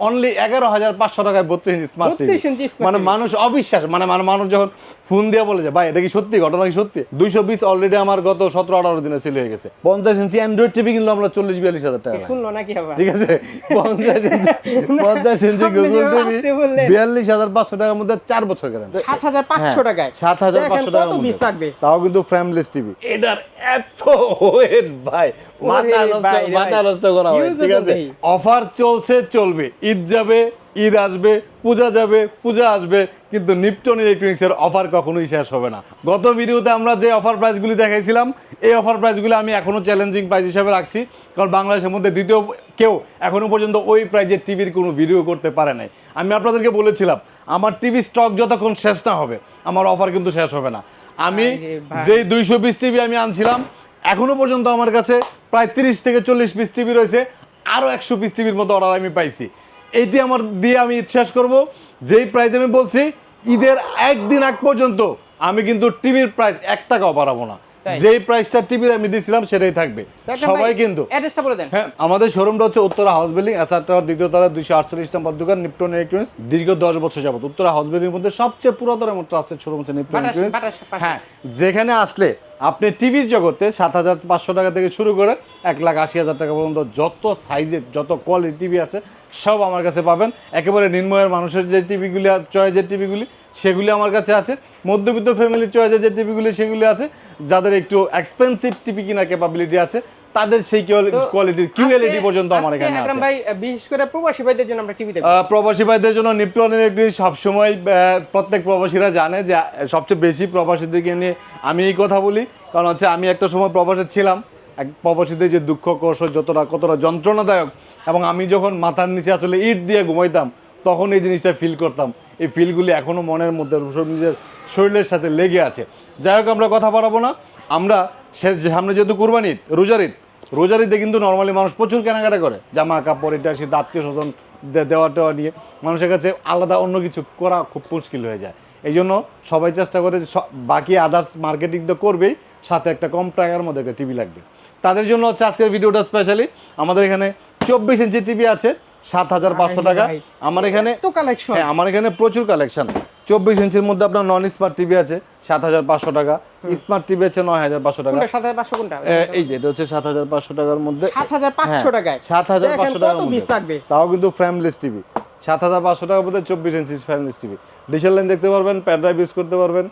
Only এগারো হাজার পাঁচশো টাকায় বত্রিশ inch smart TV 32 inch smart মানে মানুষ অবিশ্বাস মানে মানে মানুষ যখন ফোন দিয়ে বলে যে ভাই এটা কি সত্যি? ঘটনা কি সত্যি? দুইশো বিশ অলরেডি আমার গত সতেরো আঠারো দিনে সেল হয়ে গেছে। পঞ্চাশ ইঞ্চি অ্যান্ড্রয়েড টিভি কিন্তু আমরা চল্লিশ বিয়াল্লিশ হাজার টাকা। শুনলো নাকি ঠিক আছে? পঞ্চাশ ইঞ্চি পঞ্চাশ ইঞ্চি গুগল টিভি বিয়াল্লিশ হাজার পাঁচশো টাকার মধ্যে চার বছর গ্যারান্টি সাত হাজার পাঁচশো টাকায়। সাত হাজার পাঁচশো টাকা তাও কিন্তু ফ্রেমলেস টিভি এটার এত ওয়েট ভাই। মাথা নষ্ট মাথা নষ্ট করা হয় ঠিক আছে? অফার চলছে চলবে। ঈদ যাবে ঈদ আসবে পূজা যাবে পূজা আসবে কিন্তু নিপটন ইলেকট্রনিক্স এর অফার কখনোই শেষ হবে না। গত ভিডিওতে আমরা যে অফার প্রাইসগুলি দেখাইছিলাম এই অফার প্রাইসগুলি আমি এখনও চ্যালেঞ্জিং প্রাইস হিসাবে রাখছি কারণ বাংলাদেশের মধ্যে দ্বিতীয় কেউ এখনও পর্যন্ত ওই প্রাইজের টিভির কোনো ভিডিও করতে পারে নাই। আমি আপনাদেরকে বলেছিলাম আমার টিভি স্টক যতক্ষণ শেষ না হবে আমার অফার কিন্তু শেষ হবে না। আমি যেই দুইশো বিশ টিভি আমি আনছিলাম এখনও পর্যন্ত আমার কাছে প্রায় তিরিশ থেকে চল্লিশ পিস টিভি রয়েছে। আরও একশো পিস টিভির মতো অর্ডার আমি পাইছি। এটি আমার দিয়ে আমি ইচ্ছাস করব। যেই প্রাইস আমি বলছি, ঈদের একদিন আগ পর্যন্ত আমি কিন্তু টিভির প্রাইস এক টাকাও বাড়াবো না? যেই প্রাইসটা টিভির আমি দিয়েছিলাম সেটাই থাকবে। সবাই কিন্তু অ্যাড্রেসটা বলে দেন। হ্যাঁ আমাদের শোরুমটা হচ্ছে Uttara house building SR tower দ্বিতীয় তলা দুইশো আটচল্লিশ নম্বর দোকান নিপটন ইলেকট্রনিক্স দীর্ঘ দশ বছর যাবত। উত্তরা হাউস বিল্ডিং মধ্যে সবচেয়ে পুরাতন এবং ট্রাস্টেড শোরুম হচ্ছে নিপটন ইলেকট্রনিক্স হ্যাঁ যেখানে আসলে আপনি টিভির জগতে সাত হাজার পাঁচশো টাকা থেকে শুরু করে এক লাখ আশি হাজার টাকা পর্যন্ত যত সাইজের যত কোয়ালিটি টিভি আছে সব আমার কাছে পাবেন। একেবারে নির্ময়ের মানুষের যে টিভিগুলি চয়েজের টিভিগুলি সেগুলি আমার কাছে আছে। মধ্যবিত্ত ফ্যামিলির চয়েজের যে টিভিগুলি সেগুলি আছে। যাদের একটু এক্সপেন্সিভ টিভি কেনার ক্যাপাবিলিটি আছে তাদের সেই কোয়ালিটির কিউএলইডি পর্যন্ত আমার এখানে আছে। ভাই বিশেষ করে প্রবাসী ভাইদের জন্য আমরা টিভি দেবো প্রবাসী ভাইদের জন্য নিপটন ইলেকট্রিক সবসময় আহ, প্রত্যেক প্রবাসীরা জানে যে সবচেয়ে বেশি প্রবাসীদেরকে নিয়ে আমি এই কথা বলি। কারণ হচ্ছে আমি একটা সময় প্রবাসে ছিলাম। এক প্রবাসীদের যে দুঃখ কষ্ট যতটা কতটা যন্ত্রণাদায়ক। এবং আমি যখন মাথার নিচে আসলে ইট দিয়ে ঘুমাইতাম তখন এই জিনিসটা ফিল করতাম। এই ফিলগুলি এখনও মনের মধ্যে নিজের শরীরের সাথে লেগে আছে। যাই হোক আমরা কথা বাড়াবো না। আমরা সে সামনে যেহেতু কুরবানি ঈদ, রোজার ঈদ রোজার ঈদে কিন্তু নর্মালি মানুষ প্রচুর কেনাকাটা করে। জামা কাপড় এটা সে আত্মীয় স্বজন দেওয়া টেওয়া নিয়ে মানুষের কাছে আলাদা অন্য কিছু করা খুব মুশকিল হয়ে যায়। এই জন্য সবাই চেষ্টা করে বাকি আদার্স মার্কেটিং তো করবেই সাথে একটা কম টাকার মধ্যে একটা টিভি লাগবে। তাদের জন্য হচ্ছে আজকের ভিডিওটা স্পেশালি আমাদের এখানে চব্বিশ ইঞ্চি টিভি আছে। সাত হাজার পাঁচশো টাকা। আমার এখানে তো কালেকশন হ্যাঁ আমার এখানে প্রচুর কালেকশন চব্বিশ ইঞ্চির মধ্যে আপনার নন স্মার্ট টিভি আছে সাত হাজার পাঁচশো টাকা। স্মার্ট টিভি আছে নয় হাজার পাঁচশো টাকা। সাত হাজার পাঁচশো কোনটা? এই যে এটা হচ্ছে সাত হাজার পাঁচশো টাকার মধ্যে। সাত হাজার পাঁচশো হ্যাঁ, টাকায় সাত হাজার পাঁচশো পিস তাও কিন্তু ফ্রেমলেস টিভি সাত হাজার পাঁচশো টাকার মধ্যে চব্বিশ ইঞ্চি ফ্রেমলেস টিভি ডিজিটাল লাইন দেখতে পারবেন প্যান ড্রাইভ ইউজ করতে পারবেন।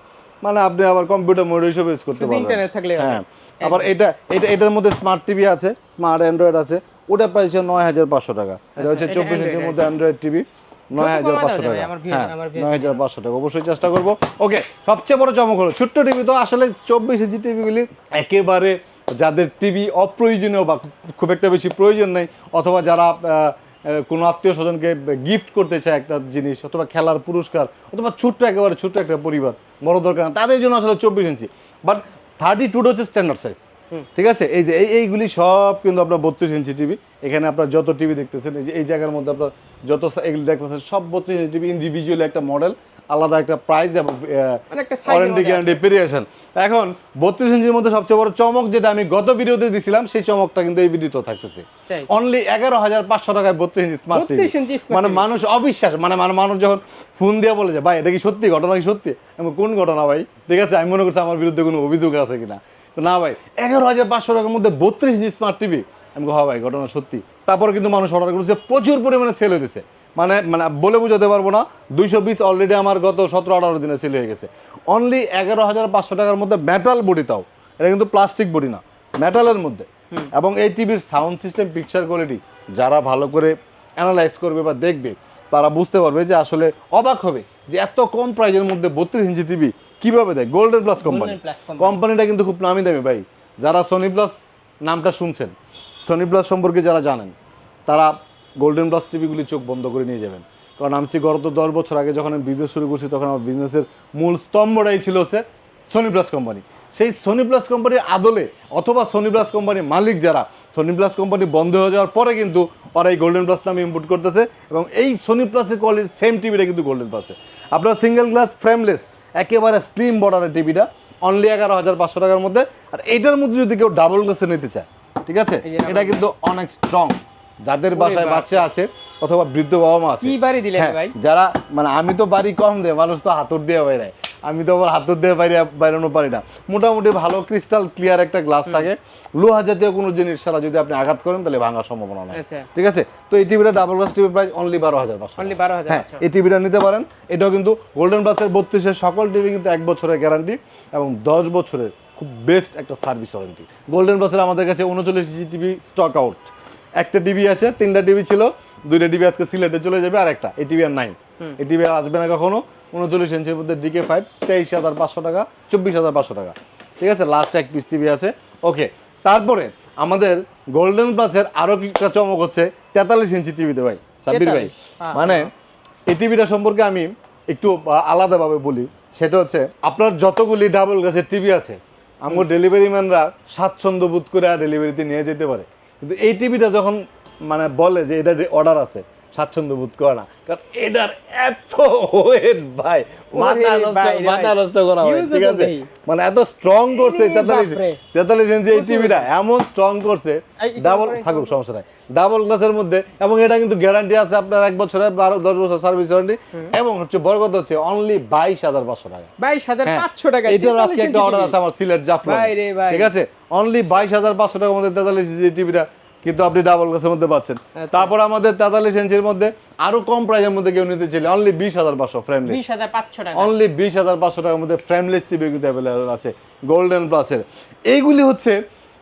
মানে আপনি আবার কম্পিউটার মোড হিসেবে ইউজ করতে পারবেন। ইন্টারনেট থাকলে হ্যাঁ আবার এটা এটা এটার মধ্যে স্মার্ট টিভি আছে স্মার্ট অ্যান্ড্রয়েড আছে। ওটা প্রাইস নয় হাজার পাঁচশো টাকা। এটা হচ্ছে চব্বিশ ইঞ্চির মধ্যে অ্যান্ড্রয়েড টিভি নয় হাজার পাঁচশো টাকা। হ্যাঁ নয় হাজার পাঁচশো টাকা। অবশ্যই চেষ্টা করব। ওকে সবচেয়ে বড় চমক হলো। ছোট্ট টিভি তো আসলে চব্বিশ ইঞ্চি টিভিগুলি একেবারে যাদের টিভি অপ্রয়োজনীয় বা খুব একটা বেশি প্রয়োজন নেই অথবা যারা কোনো আত্মীয় স্বজনকে গিফট করতে চায় একটা জিনিস অথবা খেলার পুরস্কার অথবা ছোট্ট একেবারে ছোট্ট একটা পরিবার বড় দরকার তাদের জন্য আসলে চব্বিশ ইঞ্চি। বাট থার্টি টুটা হচ্ছে স্ট্যান্ডার্ড সাইজ ঠিক আছে? এই যে এই এইগুলি সব কিন্তু আপনার বত্রিশ ইঞ্চি টিভি। এখানে আপনার যত টিভি দেখতেছেন এই যে এই জায়গার মধ্যে আপনার যত এগুলি দেখতেছেন সব বত্রিশ ইঞ্চি টিভি ইন্ডিভিজুয়াল একটা মডেল আলাদা একটা প্রাইস এবং ওয়ারেন্টি গ্যারান্টি পেরিয়েশন এখন বত্রিশ ইঞ্চির মধ্যে সবচেয়ে বড় চমক যেটা আমি গত ভিডিওতে দিছিলাম সেই চমকটা কিন্তু এই ভিডিওতে থাকতেছে। অনলি এগারো হাজার পাঁচশো টাকায় বত্রিশ ইঞ্চি স্মার্ট টিভি। মানে মানুষ অবিশ্বাস মানে মানে মানুষ যখন ফোন দিয়ে বলে যে ভাই এটা কি সত্যি? ঘটনা কি সত্যি? আমি কোন ঘটনা ভাই? ঠিক আছে? আমি মনে করছি আমার বিরুদ্ধে কোনো অভিযোগ আছে কিনা। না ভাই এগারো হাজার পাঁচশো টাকার মধ্যে বত্রিশ ইঞ্চি স্মার্ট টিভি আমি হ্যাঁ ভাই ঘটনা সত্যি। তারপরে কিন্তু মানুষ অর্ডার করেছে প্রচুর পরিমাণে সেল হয়েছে মানে মানে বলে বোঝাতে পারব না দুইশো বিশ অলরেডি আমার গত সতেরো আঠারো দিনে সেল হয়ে গেছে। অনলি এগারো হাজার পাঁচশো টাকার মধ্যে মেটাল বডি তাও। এটা কিন্তু প্লাস্টিক বডি না মেটালের মধ্যে। এবং এই টিভির সাউন্ড সিস্টেম পিকচার কোয়ালিটি যারা ভালো করে অ্যানালাইজ করবে বা দেখবে তারা বুঝতে পারবে যে আসলে অবাক হবে যে এত কম প্রাইজের মধ্যে বত্রিশ ইঞ্চি টিভি কীভাবে দেয়? Golden plus company. কোম্পানিটা কিন্তু খুব নামি দামি ভাই। যারা সোনি প্লাস নামটা শুনছেন সোনি প্লাস সম্পর্কে যারা জানেন তারা গোল্ডেন প্লাস টিভিগুলি চোখ বন্ধ করে নিয়ে যাবেন। কারণ আমি গত দশ বছর আগে যখন আমি বিজনেস শুরু করছি তখন আমার বিজনেসের মূল স্তম্ভটাই ছিল হচ্ছে সোনি প্লাস কোম্পানি সেই সোনি প্লাস কোম্পানির আদলে অথবা সোনি প্লাস কোম্পানির মালিক যারা সোনি প্লাস কোম্পানি বন্ধ হয়ে যাওয়ার পরে কিন্তু ওরা এই গোল্ডেন প্লাস নামে ইম্পোর্ট করতেছে এবং এই সোনি প্লাসের কোয়ালিটির সেম টিভিটা কিন্তু গোল্ডেন প্লাসে আপনার সিঙ্গেল গ্লাস ফ্রেমলেস একেবারে স্লিম বর্ডারের টিভিটা অনলি এগারো হাজার পাঁচশো টাকার মধ্যে। আর এইটার মধ্যে যদি কেউ ডাবল গ্লাসে নিতে চায় ঠিক আছে? এটা কিন্তু অনেক স্ট্রং যাদের বাসায় বাচ্চা আছে অথবা বৃদ্ধ বাবা মা আছে। কি বাড়ি দিলেন হ্যাঁ, ভাই? যারা মানে আমি তো বাড়ি কম দেয় মানুষ তো হাতুর দিয়ে বাইরে। আমি তো আবার হাতুর দিয়ে বাইরে বাইরানো পারি না। মোটামুটি ভালো ক্রিস্টাল ক্লিয়ার একটা গ্লাস থাকে। লোহা জাতীয় কোনো জিনিস ছাড়া যদি আপনি আঘাত করেন তাহলে ভাঙার সম্ভাবনা নাই। আচ্ছা। ঠিক আছে? তো এই টিভিটা ডাবল গ্লাস টিভির প্রাইস অনলি বারো হাজার পাঁচশো অনলি বারো হাজার হ্যাঁ আচ্ছা। এই টিভিটা নিতে পারেন। এটাও কিন্তু গোল্ডেন প্লাসের বত্রিশের সকল টিভি কিন্তু এক বছরের গ্যারান্টি এবং দশ বছরের খুব বেস্ট একটা সার্ভিস ওয়ারেন্টি গোল্ডেন প্লাসের আমাদের কাছে উনচল্লিশ টিভি স্টক আউট একটা ডিবি আছে তিনটা টিভি ছিল দুইটা টিভি আজকে সিলেটে চলে যাবে আর একটা এই টিভি আর নাই। এই টিভি আর আসবে না কখনো উনচল্লিশ ইঞ্চির মধ্যে ডিকে ফাইভ তেইশ হাজার পাঁচশো টাকা চব্বিশ হাজার পাঁচশো টাকা। ঠিক আছে? লাস্ট এক পিস টিভি আছে। ওকে তারপরে আমাদের গোল্ডেন প্লাসের আরও একটা চমক হচ্ছে তেতাল্লিশ ইঞ্চি টিভিতে ভাই সাব্বির ভাই। 43 হ্যাঁ। মানে এই টিভিটা সম্পর্কে আমি একটু আলাদাভাবে বলি সেটা হচ্ছে আপনার যতগুলি ডাবল গাছের টিভি আছে আমার ডেলিভারি ম্যানরা স্বাচ্ছন্দ্য বোধ করে ডেলিভারিতে নিয়ে যেতে পারে। কিন্তু এই টিভিটা যখন মানে বলে যে এটা অর্ডার আছে স্বাচ্ছন্দ্য বোধ করে না। কারণ এটার এত ওয়েট ভাই মাথা নষ্ট মাথা। নষ্ট করা হয় ঠিক আছে? মানে এত স্ট্রং করছে তেতাল্লিশ তেতাল্লিশ ইঞ্চি এই টিভিটা এমন স্ট্রং করছে। ডাবল থাকুক সমস্যা নাই। ডাবল গ্লাসের মধ্যে এবং এটা কিন্তু গ্যারান্টি আছে আপনার এক বছরের বারো দশ বছর সার্ভিস ওয়ারেন্টি এবং হচ্ছে বড় কথা হচ্ছে অনলি বাইশ হাজার পাঁচশো টাকা। বাইশ হাজার হ্যাঁ, পাঁচশো টাকা এটার আজকে একটা অর্ডার আছে আমার সিলেট জাফর। ঠিক আছে? অনলি বাইশ হাজার পাঁচশো টাকার মধ্যে তেতাল্লিশ ইঞ্চি টিভিটা কিন্তু আপনি ডাবল গাছের মধ্যে পাচ্ছেন। আচ্ছা। তারপর আমাদের তেতাল্লিশ ইঞ্চির মধ্যে আরও কম প্রাইসের মধ্যে কেউ নিতে চাইলে অনলি বিশ হাজার পাঁচশো ফ্রেমলি বিশ হাজার পাঁচশো টাকা। অনলি বিশ হাজার পাঁচশো টাকার মধ্যে ফ্রেমলেস টিভি কিন্তু অ্যাভেলেবেল আছে। গোল্ডেন প্লাসের এইগুলি হচ্ছে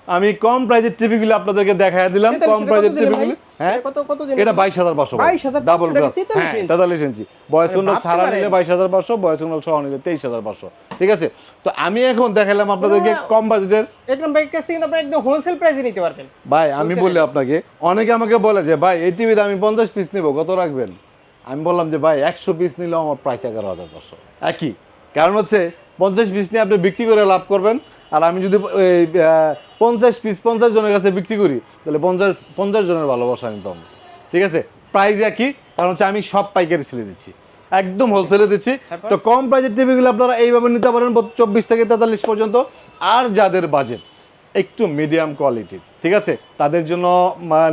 আমি কম প্রাইজের টিভিগুলি আপনাদেরকে দেখাই দিলাম কম প্রাইজের টিভিগুলি? হ্যাঁ? এটা কত কত দিলেন? এটা বাইশ হাজার পাঁচশো 22,500 ডাবল গ্লাস 43 হ্যাঁ ইঞ্চি। তেতাল্লিশ ইঞ্চি। বয়স উন্নত ছাড়া নিলে বাইশ হাজার পাঁচশো বয়স উন্নত সহ নিলে তেইশ হাজার পাঁচশো। ঠিক আছে? তো আমি এখন দেখালাম আপনাদেরকে কম বাজেটের একদম বাইক কাছ থেকে আপনি একদম হোলসেল প্রাইসে নিতে পারবেন। ভাই আমি বললে আপনাকে অনেকে আমাকে বলে যে ভাই এই টিভিতে আমি পঞ্চাশ পিস নিব কত রাখবেন? আমি বললাম যে ভাই একশো পিস নিলেও আমার প্রাইস এগারো হাজার পাঁচশো। একই। কারণ হচ্ছে পঞ্চাশ পিস নিয়ে আপনি বিক্রি করে লাভ করবেন আর আমি যদি পঞ্চাশ পিস পঞ্চাশ জনের কাছে বিক্রি করি তাহলে পঞ্চাশ পঞ্চাশ জনের ভালোবাসা আমি পাবো। ঠিক আছে? প্রাইস একই কারণ হচ্ছে আমি সব পাইকারি ছেলে দিচ্ছি। একদম হোলসেলে দিচ্ছি। তো কম প্রাইজের টিভিগুলো আপনারা এইভাবে নিতে পারেন চব্বিশ থেকে তেতাল্লিশ পর্যন্ত। আর যাদের বাজেট একটু মিডিয়াম কোয়ালিটির ঠিক আছে? তাদের জন্য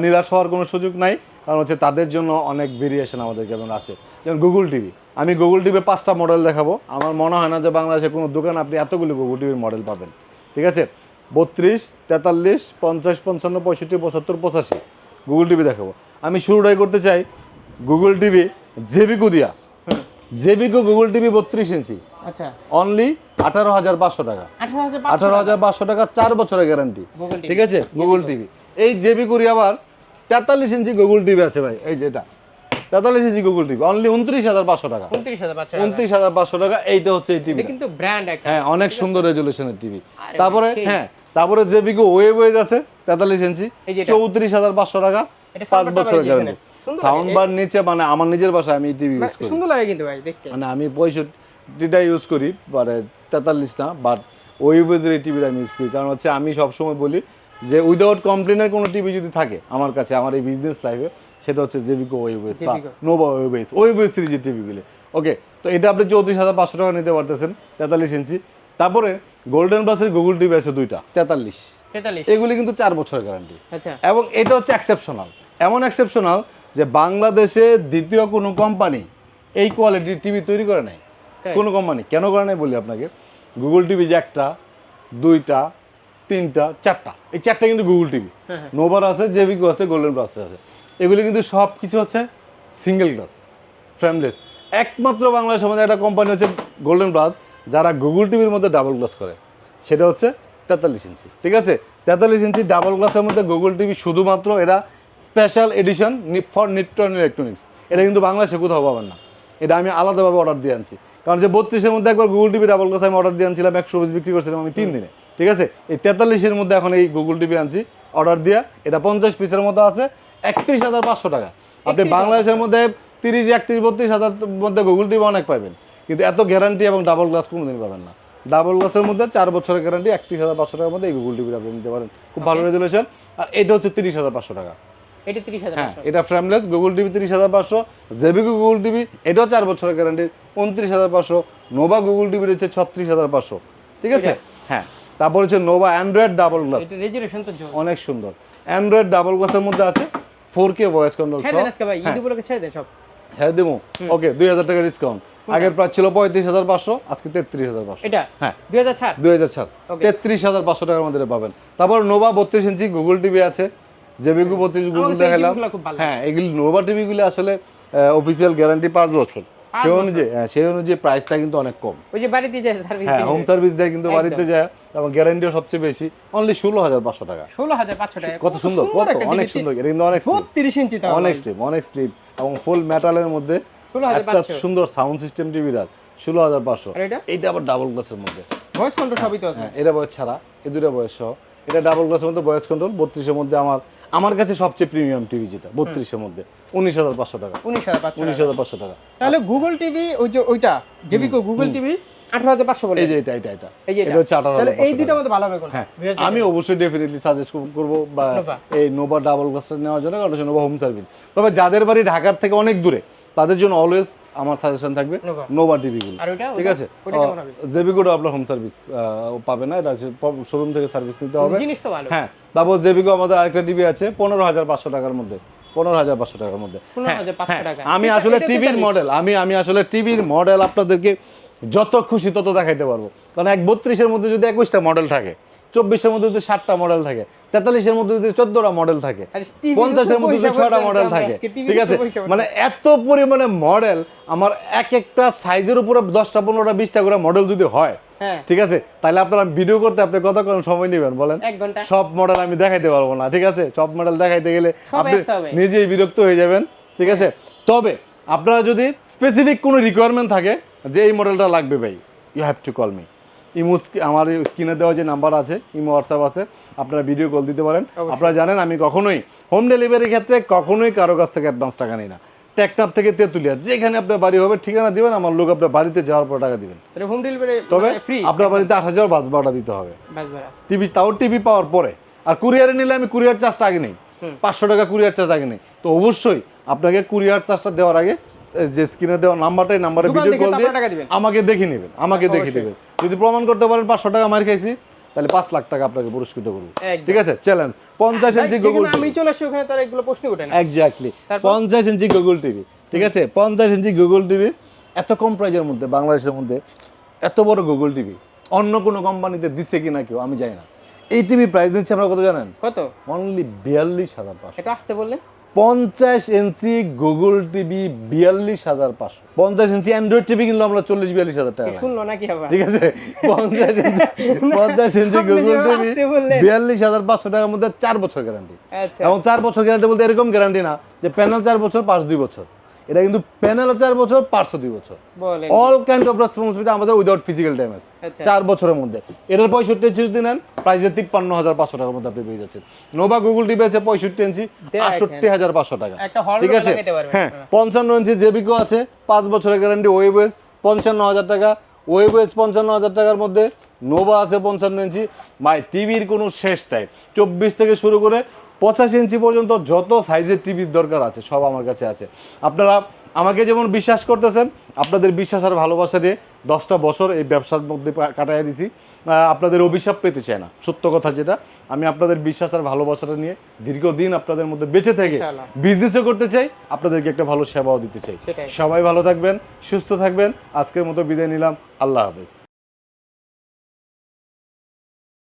নিরাশ হওয়ার কোনো সুযোগ নাই। কারণ হচ্ছে তাদের জন্য অনেক ভেরিয়েশন আমাদের কেমন আছে। যেমন গুগল টিভি আমি গুগল টিভির পাঁচটা মডেল দেখাবো। আমার মনে হয় না যে বাংলাদেশে কোনো দোকান আপনি এতগুলি গুগল টিভির মডেল পাবেন। ঠিক আছে? বত্রিশ তেতাল্লিশ পঞ্চাশ পঞ্চান্ন পঁয়ষট্টি পঁচাত্তর পঁচাশি গুগল টিভি দেখাবো। আমি শুরুটাই করতে চাই গুগল টিভি জেবিকো দিয়া জেবিকো গুগল টিভি বত্রিশ ইঞ্চি। আচ্ছা। অনলি আঠারো হাজার পাঁচশো টাকা। আঠারো হাজার পাঁচশো টাকা। চার বছরের গ্যারান্টি ঠিক আছে? গুগল টিভি এই জেবি করি আবার তেতাল্লিশ ইঞ্চি গুগল টিভি আছে ভাই এই যেটা তেতাল্লিশ ইঞ্চি গুগল টিভি অনলি উনত্রিশ হাজার পাঁচশো টাকা। উনত্রিশ হাজার পাঁচশো টাকা। এইটা হচ্ছে এই টিভি কিন্তু ব্র্যান্ড একটা। হ্যাঁ অনেক সুন্দর রেজুলেশনের টিভি। তারপরে হ্যাঁ তারপরে জেবিকো ওয়েব ওয়েজ আছে তেতাল্লিশ ইঞ্চি চৌত্রিশ হাজার পাঁচশো টাকা এটা পাঁচ বছরের গ্যারান্টি সাউন্ড বার নিচে মানে আমার নিজের বাসায় আমি টিভি ইউজ মানে করি। সুন্দর লাগে কিন্তু ভাই দেখতে। মানে আমি পঁয়ষট্টিটা ইউজ করি মানে তেতাল্লিশটা বাট ওয়েভেজের এই টিভিটা আমি ইউজ করি। কারণ হচ্ছে আমি সবসময় বলি যে উইদাউট কমপ্লেনের কোনো টিভি যদি থাকে আমার কাছে আমার এই বিজনেস লাইফে সেটা হচ্ছে জেভিকো ওয়েভেজ বা। নোভা ওয়েভেজ ওয়েভেজ সিরিজের টিভিগুলি ওকে তো এটা আপনি চৌত্রিশ হাজার পাঁচশো টাকা নিতে পারতেছেন তেতাল্লিশ ইঞ্চি। তারপরে গোল্ডেন প্লাসের গুগল টিভি আছে দুইটা তেতাল্লিশ। তেতাল্লিশ। এগুলি কিন্তু চার বছরের গ্যারান্টি আচ্ছা। এবং এটা হচ্ছে এক্সেপশনাল এমন এক্সেপশনাল যে বাংলাদেশে দ্বিতীয় কোনো কোম্পানি এই কোয়ালিটির টিভি তৈরি করে নাই। কোনো কোম্পানি কেন করে নাই বলি আপনাকে? গুগল টিভি যে একটা দুইটা তিনটা চারটা। এই চারটা কিন্তু গুগল টিভি। নোভার আছে জেভিকো আছে গোল্ডেন প্লাস আছে। এগুলি কিন্তু সব কিছু হচ্ছে সিঙ্গেল গ্লাস ফ্রেমলেস একমাত্র বাংলাদেশের মধ্যে একটা কোম্পানি হচ্ছে গোল্ডেন প্লাস যারা গুগল টিভির মধ্যে ডাবল গ্লাস করে। সেটা হচ্ছে তেতাল্লিশ ইঞ্চি ঠিক আছে? তেতাল্লিশ ইঞ্চি ডাবল গ্লাসের মধ্যে গুগল টিভি শুধুমাত্র এটা special edition for Nitron electronics এটা কিন্তু বাংলাদেশে কোথাও পাবেন না। এটা আমি আলাদাভাবে অর্ডার দিয়ে আনছি। কারণ যে বত্রিশের মধ্যে একবার গুগল টিভি ডাবল গ্লাস আমি অর্ডার দিয়ে আনছিলাম একশো বিক্রি করছিলাম আমি তিন দিনে। ঠিক আছে? এই তেতাল্লিশের মধ্যে এখন এই গুগল টিভি আনছি। অর্ডার দিয়া এটা পঞ্চাশ পিসের মতো আছে একত্রিশ হাজার পাঁচশো টাকা। আপনি বাংলাদেশের মধ্যে তিরিশ একত্রিশ বত্রিশ হাজার মধ্যে গুগল টিভি অনেক পাবেন। কিন্তু এত গ্যারান্টি এবং ডাবল গ্লাস কোনোদিন পাবেন না। ডাবল গ্লাসের মধ্যে চার বছরের গ্যারান্টি একত্রিশ হাজার পাঁচশো টাকার মধ্যে এই গুগল টিভি আপনি নিতে পারেন। খুব ভালো রেজুলেশন আর এটা হচ্ছে তিরিশ হাজার পাঁচশো টাকা। এটা তিরিশ হাজার হ্যাঁ এটা ফ্রেমলেস গুগল টিভি তিরিশ হাজার পাঁচশো জেবিকো গুগল টিভি এটাও চার বছরের গ্যারান্টি উনত্রিশ হাজার পাঁচশো নোভা গুগল টিভি রয়েছে ছত্রিশ হাজার পাঁচশো। ঠিক আছে। হ্যাঁ। তারপর হচ্ছে নোভা অ্যান্ড্রয়েড ডাবল গ্লাস এটা রেজুলেশন তো অনেক সুন্দর। অ্যান্ড্রয়েড ডাবল গ্লাসের মধ্যে আছে ফোর কে ভয়েস কন্ট্রোল ভাই ঈদ হ্যাঁ। উপলক্ষে ছেড়ে দেন সব। ছেড়ে দেবো। ওকে দুই হাজার টাকা ডিসকাউন্ট আগের প্রাইস ছিল পঁয়ত্রিশ হাজার পাঁচশো আজকে তেত্রিশ হাজার পাঁচশো। এটা? হ্যাঁ। দুই হাজার ছাড় দুই হাজার ছাড় তেত্রিশ হাজার পাঁচশো টাকার মধ্যে পাবেন। তারপর নোভা বত্রিশ ইঞ্চি গুগল টিভি আছে। জেবিকু বত্রিশ গুগল দেখালাম। হ্যাঁ এগুলি নোভা টিভিগুলি আসলে অফিসিয়াল গ্যারান্টি পাঁচ বছর। বছর? অনুযায়ী হ্যাঁ সেই অনুযায়ী প্রাইসটা কিন্তু অনেক কম। ওই যে বাড়িতে যায় সার্ভিস হ্যাঁ হোম সার্ভিস দেয় কিন্তু বাড়িতে যায় এবং গ্যারান্টিও সবচেয়ে বেশি অনলি ষোলো হাজার পাঁচশো টাকা। ষোলো হাজার পাঁচশো টাকা। কত সুন্দর কত? অনেক সুন্দর এটা কিন্তু অনেক বত্রিশ ইঞ্চি অনেক স্লিপ অনেক স্লিপ এবং ফুল মেটালের মধ্যে 16,500 একটা সুন্দর সাউন্ড সিস্টেম টিভির আর ষোলো হাজার পাঁচশো। এটা? এইটা আবার ডাবল গ্লাসের মধ্যে। ভয়েস কন্ট্রোল সবই তো আছে। হ্যাঁ এটা বয়স ছাড়া এই দুটো বয়স সহ। এটা ডাবল গ্লাসের মধ্যে বয়স কন্ট্রোল বত্রিশের মধ্যে আমার আমার কাছে সবচেয়ে প্রিমিয়াম টিভি যেটা বত্রিশের মধ্যে উনিশ হাজার পাঁচশো টাকা। উনিশ হাজার উনিশ হাজার পাঁচশো টাকা। তাহলে গুগল টিভি ওই যে ওইটা জেবিকো গুগল টিভি আঠারো হাজার পাঁচশো বলে। এই যে এটা এটা এটা। এটা। হচ্ছে আঠারো হাজার এই দুইটার মধ্যে ভালো হবে হ্যাঁ আমি অবশ্যই ডেফিনেটলি সাজেস্ট করব বা এই নোভা ডাবল গ্লাসটা নেওয়ার জন্য কারণ নোভা হোম সার্ভিস তবে যাদের বাড়ি ঢাকার থেকে অনেক দূরে তাদের জন্য অলওয়েজ আমার সাজেশন থাকবে নোভা টিভিগুলো ঠিক আছে? জেবিকোটা আপনার হোম সার্ভিস পাবে না। এটা শোরুম থেকে সার্ভিস নিতে হবে। জিনিস তো ভালো। হ্যাঁ তারপর জেবিকো আমাদের আরেকটা টিভি আছে পনেরো হাজার পাঁচশো টাকার মধ্যে। পনেরো হাজার পাঁচশো টাকার মধ্যে। হ্যাঁ, হ্যাঁ, আমি আসলে টিভির মডেল আমি আমি আসলে টিভির মডেল আপনাদেরকে যত খুশি তত দেখাইতে পারব। কারণ এক বত্রিশের মধ্যে যদি একুশটা মডেল থাকে চব্বিশের মধ্যে যদি ষাটটা মডেল থাকে তেতাল্লিশের মধ্যে যদি চোদ্দটা মডেল থাকে পঞ্চাশের মধ্যে যদি ছটা মডেল থাকে ঠিক আছে? মানে এত পরিমাণে মডেল আমার এক একটা সাইজের উপরে দশটা পনেরোটা বিশটা করে মডেল যদি হয় হ্যাঁ। ঠিক আছে? তাহলে আপনারা ভিডিও করতে আপনি কতক্ষণ সময় নেবেন বলেন? সব মডেল আমি দেখাইতে পারব না ঠিক আছে? সব মডেল দেখাইতে গেলে আপনি নিজেই বিরক্ত হয়ে যাবেন ঠিক আছে? তবে আপনারা যদি স্পেসিফিক কোনো রিকোয়ারমেন্ট থাকে যে এই মডেলটা লাগবে ভাই you have to call me imo আমার স্ক্রিনে দেওয়া যে নাম্বার আছে ইমো হোয়াটসঅ্যাপ আছে আপনারা ভিডিও কল দিতে পারেন। আপনারা জানেন আমি কখনোই হোম ডেলিভারির ক্ষেত্রে কখনোই কারও কাছ থেকে অ্যাডভান্স টাকা নিই না। টেকনাপ থেকে তেঁতুলিয়া যেখানে আপনার বাড়ি হবে ঠিকানা দিবেন আমার লোক আপনার বাড়িতে যাওয়ার পর টাকা দিবেন। হোম ডেলিভারি তবে ফ্রি আপনার বাড়িতে আসা যাওয়ার বাস ভাড়া দিতে হবে। টিভি তাও টিভি পাওয়ার পরে। আর কুরিয়ারে নিলে আমি কুরিয়ার চার্জটা আগে নেই। পাঁচশো টাকা কুরিয়ার চার্জ আগে নেই। তো অবশ্যই আপনাকে কুরিয়ার চার্জটা দেওয়ার আগে যে স্ক্রিনে দেওয়া নাম্বারটাই নাম্বারে ভিডিও কল দিয়ে। আমাকে দেখে নেবেন আমাকে দেখে। নেবেন। যদি প্রমাণ করতে পারেন পাঁচশো টাকা মার খাইছি তাহলে পাঁচ লাখ টাকা আপনাকে পুরস্কৃত করব। ঠিক আছে? চ্যালেঞ্জ পঞ্চাশ ইঞ্চি গুগল আমি চলে আসি ওখানে তারা এগুলো প্রশ্ন না। এক্স্যাক্টলি পঞ্চাশ ইঞ্চি গুগল টিভি ঠিক আছে? পঞ্চাশ ইঞ্চি গুগল টিভি এত কম প্রাইজের মধ্যে বাংলাদেশের মধ্যে এত বড় গুগল টিভি অন্য কোনো কোম্পানিতে দিচ্ছে কিনা কেউ আমি জানি না। এই টিভি প্রাইস দিচ্ছে আমরা কত জানেন? কত? অনলি বিয়াল্লিশ হাজার পাঁচশো। এটা আসতে বললেন? পঞ্চাশ ইঞ্চি গুগল টিভি বিয়াল্লিশ হাজার পাঁচশো। পঞ্চাশ ইঞ্চি অ্যান্ড্রয়েড টিভি কিন্তু আমরা চল্লিশ বিয়াল্লিশ হাজার টাকা। শুনলো নাকি ঠিক আছে? পঞ্চাশ ইঞ্চি পঞ্চাশ ইঞ্চি গুগল টিভি বিয়াল্লিশ হাজার পাঁচশো টাকার মধ্যে চার বছর গ্যারান্টি আচ্ছা। এবং চার বছর গ্যারান্টি বলতে এরকম গ্যারান্টি না যে প্যানেল চার বছর পাঁচ দুই বছর। এটা কিন্তু প্যানেলও চার বছর পাঁচশো দুই বছর। অল কাইন্ড অফ রেসপন্সিবিলিটি আমাদের উইদাউট ফিজিক্যাল ড্যামেজ। চার বছরের মধ্যে। এটার পঁয়ষট্টি ইঞ্চি যদি নেন প্রাইসে তিপ্পান্ন হাজার পাঁচশো টাকার মধ্যে আপনি পেয়ে যাচ্ছেন। নোভা গুগল আছে পঁয়ষট্টি ইঞ্চি। আটষট্টি হাজার পাঁচশো টাকা। ঠিক আছে? হ্যাঁ পঞ্চান্ন ইঞ্চি জেবিকো আছে পাঁচ বছরের গ্যারান্টি ওয়েবএস পঞ্চান্ন হাজার টাকা। ওয়েবএস পঞ্চান্ন হাজার টাকার মধ্যে নোভা আছে পঞ্চান্ন ইঞ্চি মাই টিভির কোনো শেষ টাইম চব্বিশ থেকে শুরু করে পঁচাশি ইঞ্চি পর্যন্ত যত সাইজের টিভির দরকার আছে সব আমার কাছে আছে। আপনারা আমাকে যেমন বিশ্বাস করতেছেন আপনাদের বিশ্বাস আর ভালোবাসা দিয়ে দশটা বছর এই ব্যবসার মধ্যে কাটাইয়া দিছি। আপনাদের অভিশাপ পেতে চায় না সত্য কথা যেটা। আমি আপনাদের বিশ্বাস আর ভালোবাসাটা নিয়ে দীর্ঘদিন আপনাদের মধ্যে বেঁচে থেকে বিজনেসও করতে চাই আপনাদেরকে একটা ভালো সেবাও দিতে চাই। সবাই ভালো থাকবেন সুস্থ থাকবেন। আজকের মতো বিদায় নিলাম। আল্লাহ হাফেজ।